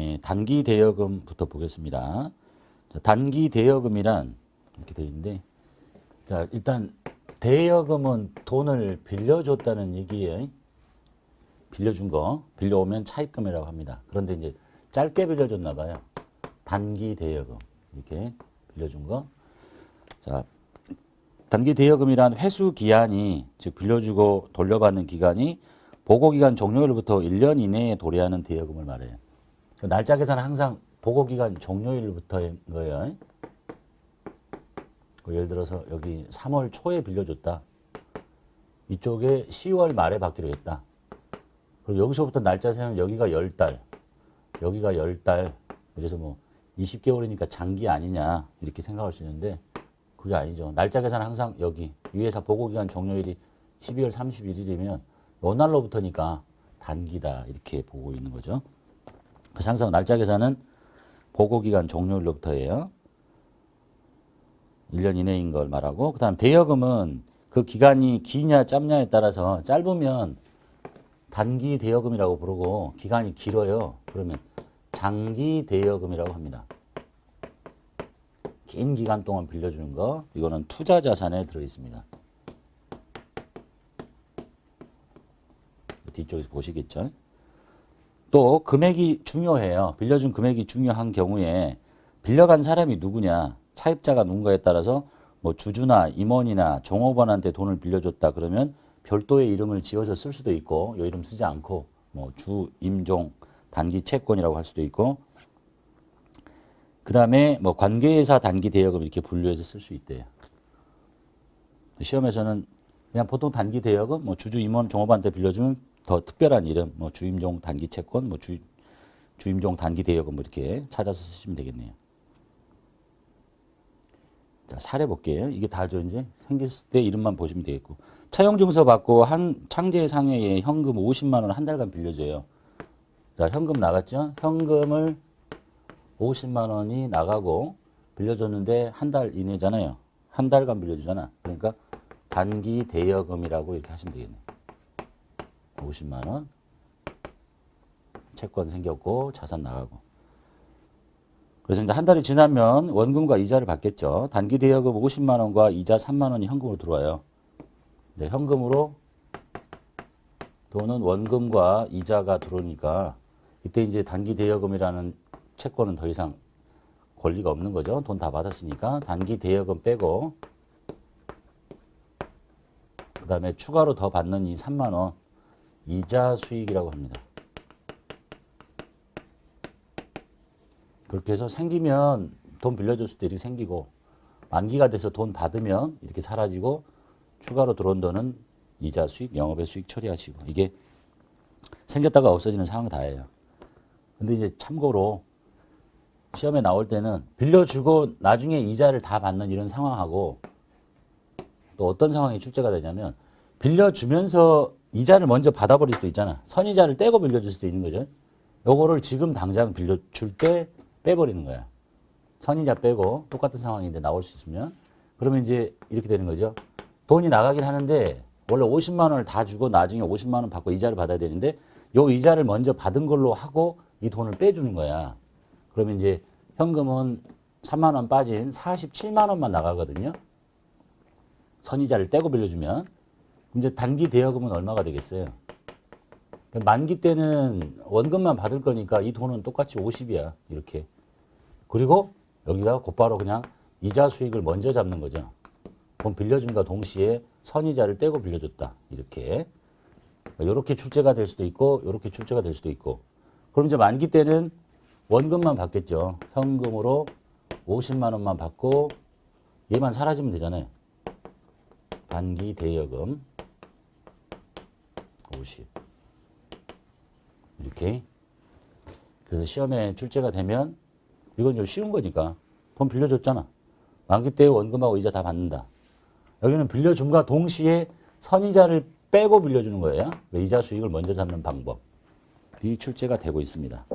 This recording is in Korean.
예, 단기 대여금부터 보겠습니다. 자, 단기 대여금이란 이렇게 돼 있는데 자, 일단 대여금은 돈을 빌려줬다는 얘기예요. 빌려준 거 빌려오면 차입금이라고 합니다. 그런데 이제 짧게 빌려줬나 봐요. 단기 대여금 이렇게 빌려준 거. 자, 단기 대여금이란 회수 기한이 즉 빌려주고 돌려받는 기간이 보고 기간 종료일부터 1년 이내에 도래하는 대여금을 말해요. 그 날짜 계산은 항상 보고 기간 종료일부터인 거예요. 그 예를 들어서 여기 3월 초에 빌려줬다. 이쪽에 10월 말에 받기로 했다. 그리고 여기서부터 날짜 세면 여기가 10달, 여기가 10달. 그래서 뭐 20개월이니까 장기 아니냐 이렇게 생각할 수 있는데 그게 아니죠. 날짜 계산은 항상 여기 유예사 보고기간 종료일이 12월 31일이면 요 날로부터니까 단기다 이렇게 보고 있는 거죠. 항상 날짜 계산은 보고기간 종료일로부터예요. 1년 이내인 걸 말하고 그 다음 대여금은 그 기간이 기냐 짧냐에 따라서 짧으면 단기 대여금이라고 부르고 기간이 길어요. 그러면 장기 대여금이라고 합니다. 긴 기간 동안 빌려주는 거 이거는 투자 자산에 들어 있습니다. 뒤쪽에서 보시겠죠. 또 금액이 중요해요. 빌려준 금액이 중요한 경우에 빌려간 사람이 누구냐, 차입자가 누군가에 따라서 뭐 주주나 임원이나 종업원한테 돈을 빌려줬다 그러면 별도의 이름을 지어서 쓸 수도 있고 요 이름 쓰지 않고 뭐 주, 임종, 단기 채권이라고 할 수도 있고 그 다음에 뭐 관계회사 단기 대여금 이렇게 분류해서 쓸 수 있대요. 시험에서는 그냥 보통 단기 대여금 뭐 주주 임원 종업원한테 빌려주면 더 특별한 이름 뭐 주임종 단기 채권 뭐 주, 주임종 단기 대여금 뭐 이렇게 찾아서 쓰시면 되겠네요. 자, 사례 볼게요. 이게 다죠, 이제. 생겼을 때 이름만 보시면 되겠고. 차용증서 받고 한 창제 상회에 현금 50만 원 한 달간 빌려줘요. 자, 현금 나갔죠? 현금을 50만 원이 나가고 빌려줬는데 한 달 이내잖아요. 한 달간 빌려주잖아. 그러니까 단기 대여금이라고 이렇게 하시면 되겠네. 50만 원. 채권 생겼고 자산 나가고. 그래서 이제 한 달이 지나면 원금과 이자를 받겠죠. 단기 대여금 50만 원과 이자 3만 원이 현금으로 들어와요. 네, 현금으로 돈은 원금과 이자가 들어오니까 이때 이제 단기 대여금이라는 채권은 더 이상 권리가 없는 거죠. 돈 다 받았으니까 단기 대여금 빼고 그 다음에 추가로 더 받는 이 3만 원 이자 수익이라고 합니다. 그렇게 해서 생기면 돈 빌려줬을 때 이렇게 생기고 만기가 돼서 돈 받으면 이렇게 사라지고 추가로 들어온 돈은 이자 수익, 영업의 수익 처리하시고 이게 생겼다가 없어지는 상황 다예요. 근데 이제 참고로 시험에 나올 때는 빌려주고 나중에 이자를 다 받는 이런 상황하고 또 어떤 상황이 출제가 되냐면 빌려주면서 이자를 먼저 받아버릴 수도 있잖아. 선이자를 떼고 빌려줄 수도 있는 거죠. 요거를 지금 당장 빌려줄 때 빼버리는 거야. 선이자 빼고 똑같은 상황인데 나올 수 있으면 그러면 이제 이렇게 되는 거죠. 돈이 나가긴 하는데 원래 50만 원을 다 주고 나중에 50만 원 받고 이자를 받아야 되는데 요 이자를 먼저 받은 걸로 하고 이 돈을 빼주는 거야. 그러면 이제 현금은 3만 원 빠진 47만 원만 나가거든요. 선이자를 떼고 빌려주면 이제 단기 대여금은 얼마가 되겠어요? 만기 때는 원금만 받을 거니까 이 돈은 똑같이 50이야. 이렇게. 그리고 여기다가 곧바로 그냥 이자 수익을 먼저 잡는 거죠. 돈 빌려준과 동시에 선이자를 떼고 빌려줬다. 이렇게. 이렇게 출제가 될 수도 있고, 이렇게 출제가 될 수도 있고. 그럼 이제 만기 때는 원금만 받겠죠. 현금으로 50만 원만 받고 얘만 사라지면 되잖아요. 단기 대여금 50. 이렇게. 그래서 시험에 출제가 되면 이건 좀 쉬운 거니까 돈 빌려줬잖아. 만기 때 원금하고 이자 다 받는다. 여기는 빌려줌과 동시에 선이자를 빼고 빌려주는 거예요. 이자 수익을 먼저 잡는 방법. 이 출제가 되고 있습니다.